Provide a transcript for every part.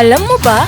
Alam mo ba?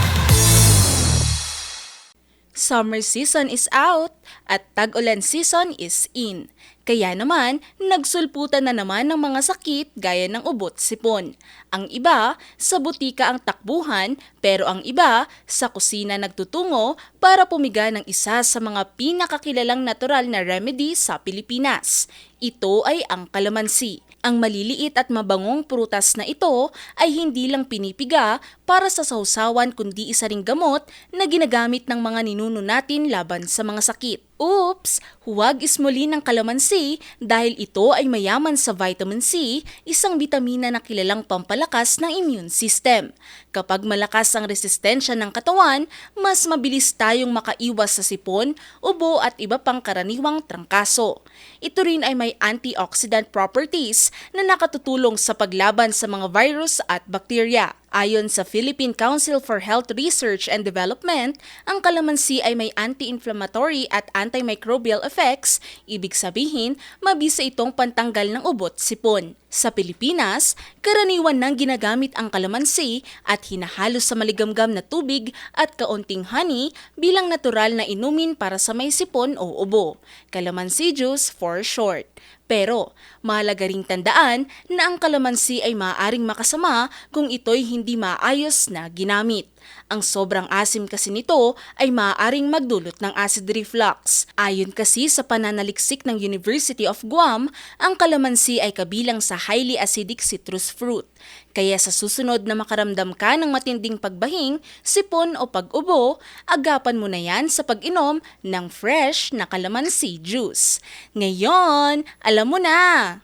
Summer season is out at tag-ulan season is in. Kaya naman, nagsulputan na naman ng mga sakit gaya ng ubot sipon. Ang iba, sa butika ang takbuhan, pero ang iba, sa kusina nagtutungo para pumiga ng isa sa mga pinakakilalang natural na remedy sa Pilipinas. Ito ay ang kalamansi. Ang maliliit at mabangong prutas na ito ay hindi lang pinipiga para sa sausawan kundi isa ring gamot na ginagamit ng mga ninuno natin laban sa mga sakit. Oops! Huwag ismuli ng kalamansi dahil ito ay mayaman sa vitamin C, isang bitamina na kilalang pampalakas ng immune system. Kapag malakas ang resistensya ng katawan, mas mabilis tayong makaiwas sa sipon, ubo at iba pang karaniwang trangkaso. Ito rin ay may antioxidant properties na nakatutulong sa paglaban sa mga virus at bakterya. Ayon sa Philippine Council for Health Research and Development, ang kalamansi ay may anti-inflammatory at antimicrobial effects, ibig sabihin, mabisa itong pantanggal ng ubot sipon. Sa Pilipinas, karaniwan nang ginagamit ang kalamansi at hinahalo sa maligamgam na tubig at kaunting honey bilang natural na inumin para sa may sipon o ubo. Kalamansi juice for short. Pero, mahalaga ring tandaan na ang kalamansi ay maaaring makasama kung ito'y hindi maayos na ginamit. Ang sobrang asim kasi nito ay maaaring magdulot ng acid reflux. Ayon kasi sa pananaliksik ng University of Guam, ang kalamansi ay kabilang sa highly acidic citrus fruit. Kaya sa susunod na makaramdam ka ng matinding pagbahing, sipon o pag-ubo, agapan mo na yan sa pag-inom ng fresh na kalamansi juice. Ngayon, alam mo na!